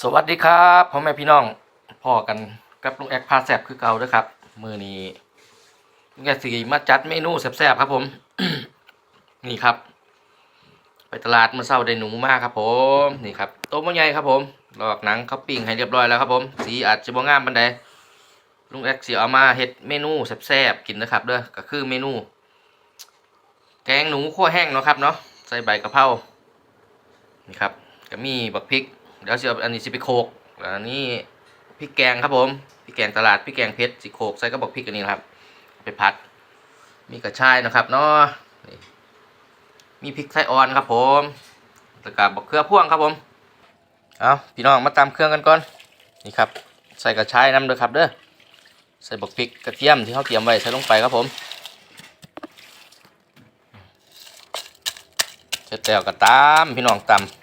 สวัสดีครับพ่อแม่พี่น้องพ่อกันกับลุงแอกพาแซบคือเก่าด้วยครับ มือนี้ลุงแอกสีมาจัดเมนูแซบๆครับผม นี่ครับ ไปตลาดมื่อเช้าได้หนูมากครับ ผมนี่ครับโต๊ะมะใหญ่ครับผมลอกหนังเขาปิ้งให้เรียบร้อยแล้วครับผม สีอาจจะบ่งามปานใดลุงแอกสีเอามาเฮ็ดเมนูแซบๆกินนะครับเด้อก็คือเมนู แกงหนูคั่วแห้งเนาะครับเนาะใส่ใบกะเพรานี่ครับก็มีบักพริก เดี๋ยวสิเอาอันนี้สิไปโขกอันนี้พริกแกงครับผมพริกแกงตลาดพริกแกงเพชรสิโขกใส่กระบอกพริกอันนี้นครับ ไปพัด มีกระชายนะครับเนาะมีพริกไทยอ่อนครับผมแล้วก็บักเขือพ่วงครับผมเอาพี่น้องมาตามเครื่องกันก่อนนี่ครับ ใส่กระชายน้ำเด้อครับเด้อใส่บักพริกกระเทียมที่เขาเตรียมไว้ใส่ลงไปครับผมเสร็จแล้วก็ตามพี่น้องตำ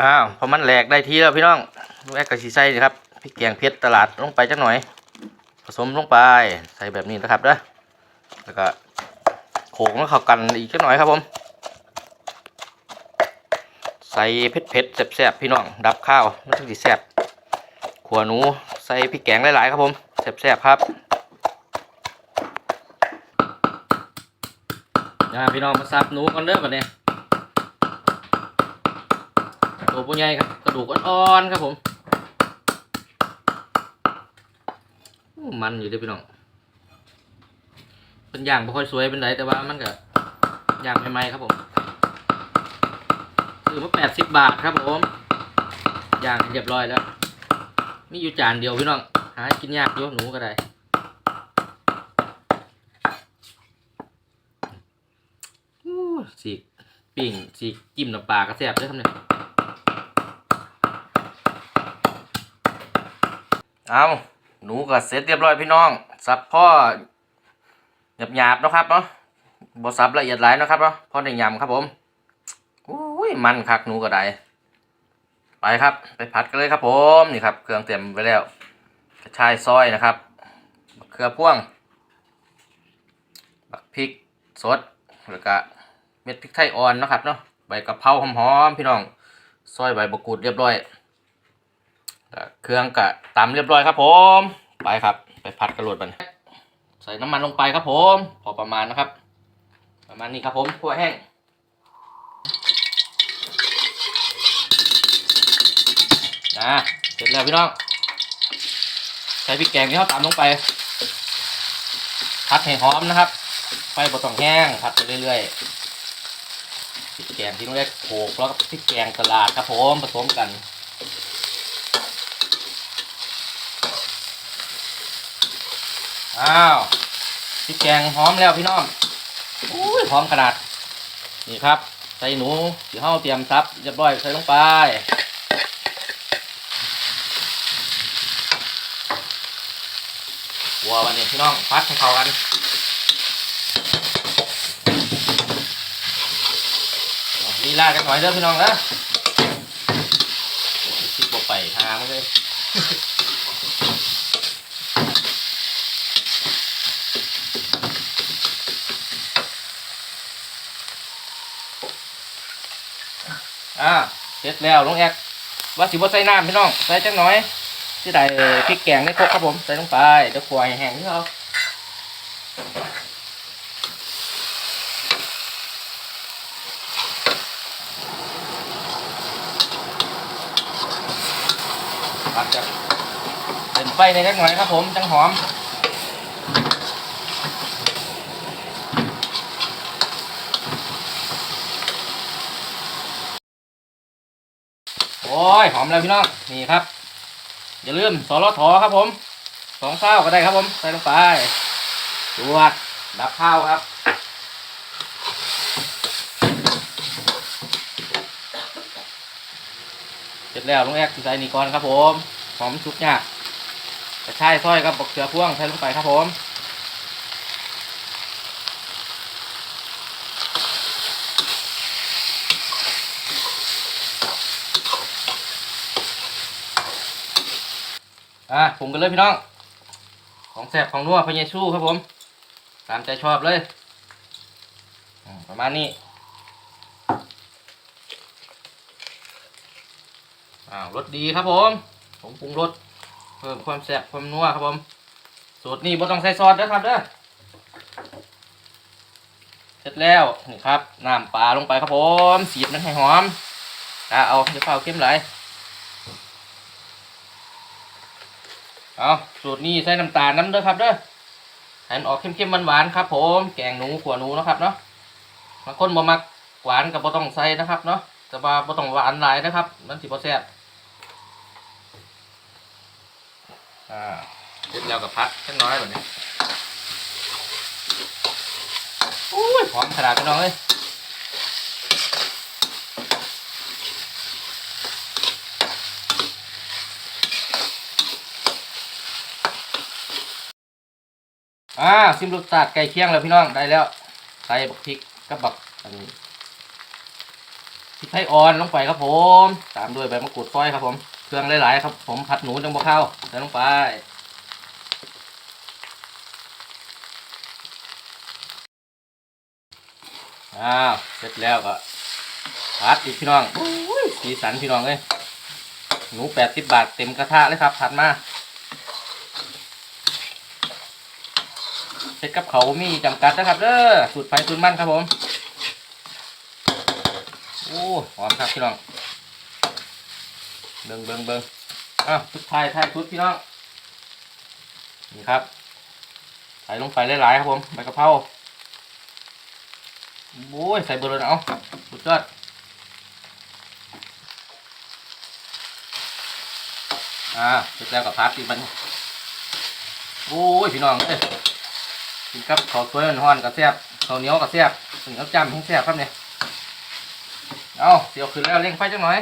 อ้าวพอมันแหลกได้ทีแล้วพี่น้องแอกกระชีใส่นี่ครับพริกแกงเพชรตลาดลงไปจักหน่อย ผสมลงไปใส่แบบนี้นะครับเด้อแล้วก็โขลกแล้วเข้ากันอีกจักหน่อยครับผม ใส่เผ็ดเผ็ดแซ่บๆพี่น้องดับข้าวมันถึงสิแซ่บขัวหนูใส่พริกแกงหลายๆครับผมแซ่บๆครับนะพี่น้องมาซับหนูกันเด้อบัดนี้ ตัวผู้ใหญ่ครับกระดูกอ่อนๆครับผมมันอยู่เด้วยพี่น้องเป็นอย่างไม่ค่อยสวยเป็นไรแต่ว่ามันก็อย่างใหม่ๆครับผมซื้อมาแปดสิบบาทครับผมอย่างเรียบร้อยแล้วมีอยู่จานเดียวพี่น้องหากินยากอยู่หนูก็ได้สีกปิ่งสีกจิ้มน้ำปลากระแซบด้วยครับเนี่ย เอาหนูก็เสร็จเรียบร้อยพี่น้อง สับพ่อหยาบๆเนะครับเนาะบสับละเอียดหลายนะครับเนาะพ่อในยำครับผมอุ้ยมันคักหนูก็ได้ไปครับ ไปผัดกันเลยครับผมนี่ครับ เครื่องเตรียมไว้แล้วกระชายซอยนะครับบักเขือพ่วงบักพริกสดแล้วก็เม็ดพริกไทยอ่อนนะครับเนาะใบกะเพราหอมๆพี่น้อง ซอยใบมะกรูดเรียบร้อย เครื่องกะตำเรียบร้อยครับผม ไปครับ ไปผัดกระโดดมันใส่น้ำมันลงไปครับผม พอประมาณนะครับ ประมาณนี้ครับผมคั่วแห้งนะเสร็จแล้วพี่น้อง ใส่พริกแกงที่เขาตำลงไปผัดให้หอมนะครับ ไฟบดต้องแห้งผัดไปเรื่อยๆพริกแกงที่น้องเล็กโขลกแล้วก็พริกแกงตลาดครับผมผสมกัน อ้าวพริกแกงหอมแล้วพี่น้องอุ้ยหอมขนาด นี่ครับ ใส่หนูที่เฮาเตรียมซับเรียบร้อยใส่ลงไปวัววันนี้พี่น้องพัดให้เข้ากันอ่ลีลากันหน่อยเด้อพี่น้องนะคิดบ่ไปทางเลย อ่าเส ร็จแล้วลุงแอกว่าสิบ่ใส่น้ำพี่น้องใส่จังหน่อยที่ใดพริกแกงในครกครับผมใส่ลงไปเดี๋ยวขวให้แห้งที่เขาปัดจะเป็นไฟในจังหน่อยครับผมจังหอม โอมแล้วพี่น้องนี่ครับ อย่าลืมสอรถอครับผมสองข้าวก็ได้ครับผมใส่ลงไปจวดดับข้าวครับเสร็จแล้วลุงแอกใส่นี่ก่อนครับผมหอมชุกเนี่ยกระชายซอยกับบักเขือพ่วงใส่ลงไปครับผม อะปรุงกันเลยพี่น้อง ของแสบของนัวพญาสู้ครับผม ตามใจชอบเลยประมาณนี้อ้าวรสดีครับผม ผมปรุงรสเพิ่มความแสบความนัวครับผม สูตรนี้บ่ต้องใส่ซอสนะครับเด้อเสร็จแล้วนี่ครับน้ำปลาลงไปครับผมสีบนั้นให้หอมอะเอาจะเป่าเข้มไหล เอาสูตรนี้ใส่น้ำตาลน้ำเด้อครับเด้อหันออกเข้มๆหวานๆครับ ผม แกงหนูขัวหนูนะครับเนาะบางคนบ่มักหวานกับบ่ต้องใส่นะครับเนาะแต่ว่าบ่ต้องหวานหลายนะครับ มันสิบ่แซ่บอ่าเสร็จแล้วกับพัดแค่น้อยแบบนี้อุ้ยหอมขนาดพี่น้องเลย อ่าซิมรสชาติไก่เคียงแล้วพี่น้องได้แล้วใส่บักพริกกับบักอันนี้พริกไทยอ่อนลงไปครับผม ตามด้วยใบมะกรูดซอยครับผมเครื่องหลายๆครับผมผัดหนูจังบ่เข้าใส่ลงไปอ้าวเสร็จแล้วก็ผัดอีกพี่น้องสีสันพี่น้องเลยหนูแปดสิบบาทเต็มกระทะเลยครับผัดมา เสร็จกับเขามีจำกัดนะครับเด้อสูตรไฟสูตรมันครับผมโอ้หอมครับพี่น้องเบิงเบิงเบิงอ้าวชุดไทยไทยชุดพี่น้องนี่ครับใส่ลงไปหลายๆครับผมใบกะเพราโอ้ยใส่เบอร์เลยนะเอาสุดยอดอ่าเสร็จแล้วกับพักอีกมันโอ้ยพี่น้องเอ้ย กินกับข้าวสวยร้อนๆกับแซ่บข้าวเหนียวกับแซ่บถึงกับจำให้แซ่บครับเนี่ยเอาเดี๋ยวขึ้นแล้วเร่งไฟจังหน่อย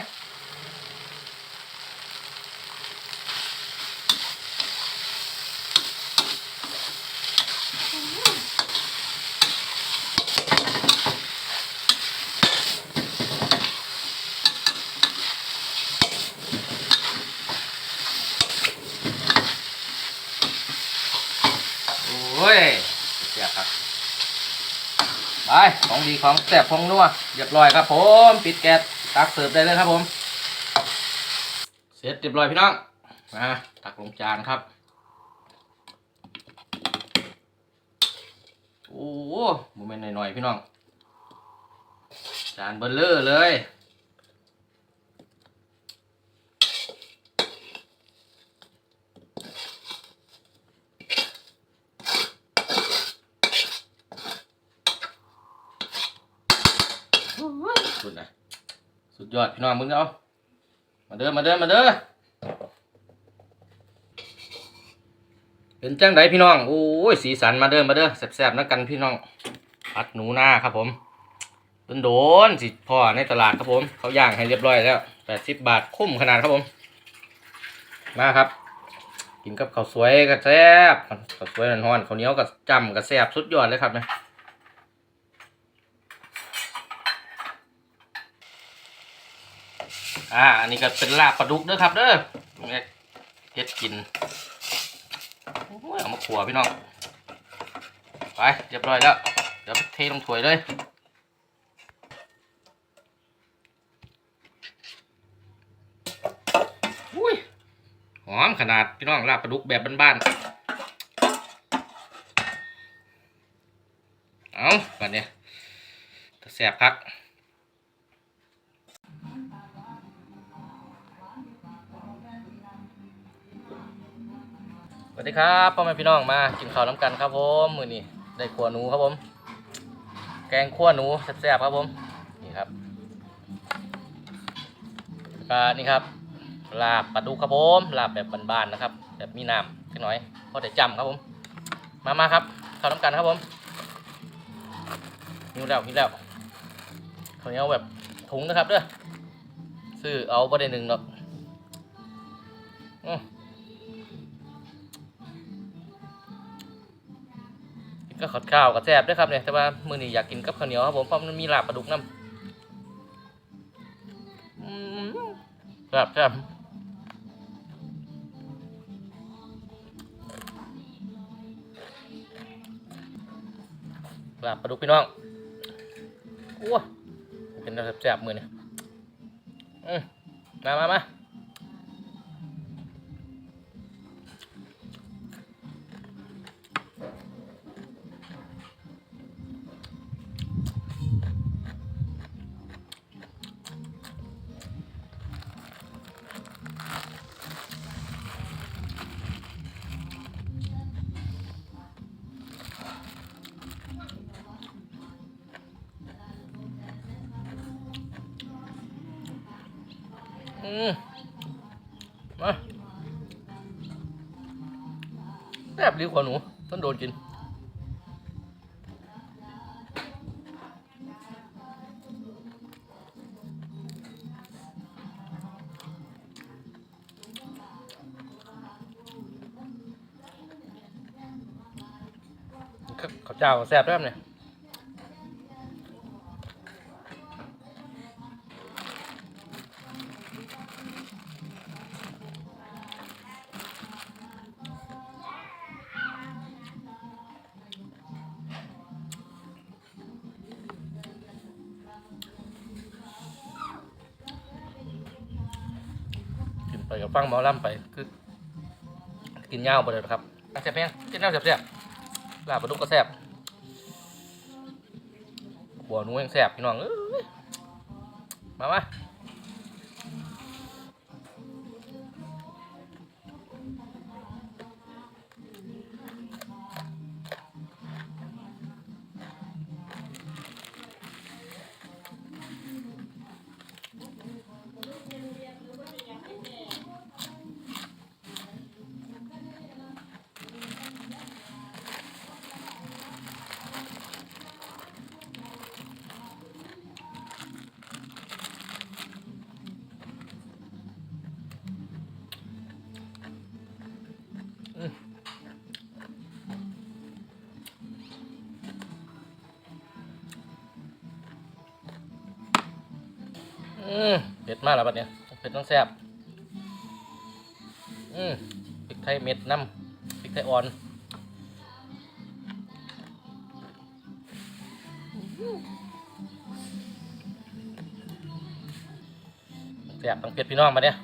โอ้ยแซ่บครับไป ของดีของแสบของนัวเรียบร้อยครับ ผมปิดแก๊สตักเสิร์ฟได้เลยครับผม เสร็จเรียบร้อยพี่น้องมาตักลงจานครับโอ้โหโมเมนหน่อยๆพี่น้อง จานเบลเลอร์เลย ดนะสุดยอดพี่น้องมึงเอามาเด้อมาเด้อมาเด้อเป็นจังไดพี่น้องโอ้ยสีสันมาเด้อมาเด้อแซ่บๆนักกันพี่น้องผัดหนูหน้าครับผมโดนโดนสิพ่อในตลาดครับผมเขาย่างให้เรียบร้อยแล้วแปดสิบบาทคุ้มขนาดครับผม มาครับ กินกับข้าวสวยก็แซ่บข้าวสวยร้อนๆข้าวเหนียวก็จำก็แซ่บสุดยอดเลยครับเนี่ย อ่า อันนี้ก็เป็นลาบปลาดุกเด้อครับ เด้อเนี่ยเฮ็ดกินโอ้ยเอามาขัวพี่น้อง ไปเรียบร้อยแล้ว เดี๋ยวเทลงถ้วยเลยอุ้ยหอมขนาดพี่น้องลาบปลาดุกแบบบ้านๆ เอาแบบนี้แสบพัก วัสดีครับพ่อแม่พี่น้องมากินข้าวน้ำกันครับผมมือนี้ได้ขัวหนูครับผม แกงขัวหนูแซ่บๆครับผมนี่ครับก็นี่ครับลาบปลาดุกครับผมลาบแบบบานๆนะครับ แบบมีน้ำสักหน่อยพอได้จำครับผม มามาครับข้าวน้ำกันครับผมหิวแล้วหิวแล้วข้าวเนียแบบถุงนะครับเด้อซื้อเอาประเด็นหนึ่งเนาะ ก็ขอดข้าวกับแซ่บด้วยครับเนี่ยแต่ว่ามือนี้อยากกินกับข้าวเหนียวครับผมเพราะมันมีลาบปลาดุกน้ำแซ่บแซ่บลาบปลาดุกพี่น้องอ้เป็นแซ่บๆมือนี่อืมมามามา มาแซ่บดีกว่าหนูต้นโดนกินข้าวเจ้าแซ่บด้วยเนี่ย ไปกับฟังหมอลำไปคือกินเหย้าไปเลยครับแซ่บแพงกินเหย้าแซ่บๆลาบปลาดุกก็แซ่บหัวหนูยังแซ่บพี่น้องเอ้ยมามา อืมเผ็ดมากแล้วบัดเนี้ยเผ็ดต้องแซ่บอืมพริกไทยเม็ดน้ำพริกไทยอ่อนแซ่บต้องเผ็ดพี่น้องมาเนี่ย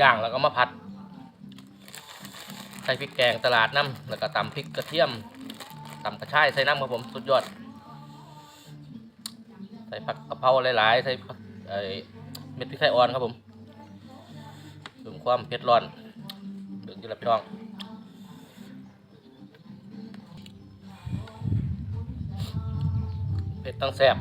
ย่างแล้วก็มาผัด ใส่พริกแกงตลาดน้ำแล้วก็ตำพริกกระเทียมตำกระชายใส่น้ำครับผมสุดยอด ใส่ผักกะเพราหลายๆ ใส่ผักไอ้เม็ดพริกไทยอ่อนครับผมถึงความเผ็ดร้อนเดือดจีรับพี่น้องเผ็ดต้องแซ่บ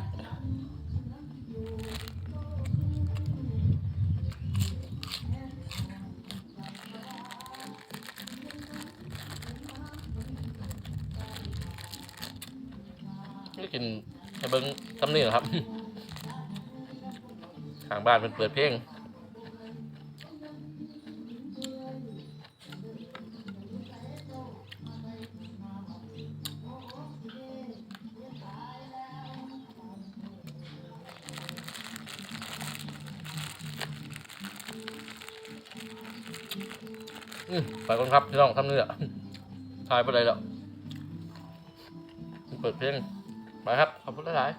ครับทางบ้านเป็นเปิดเพลงไปก่อนครับพี่น้องทำนี่แหละทายไปเลยแล้วเปิดเพลงไปครับ ขอบคุณหลาย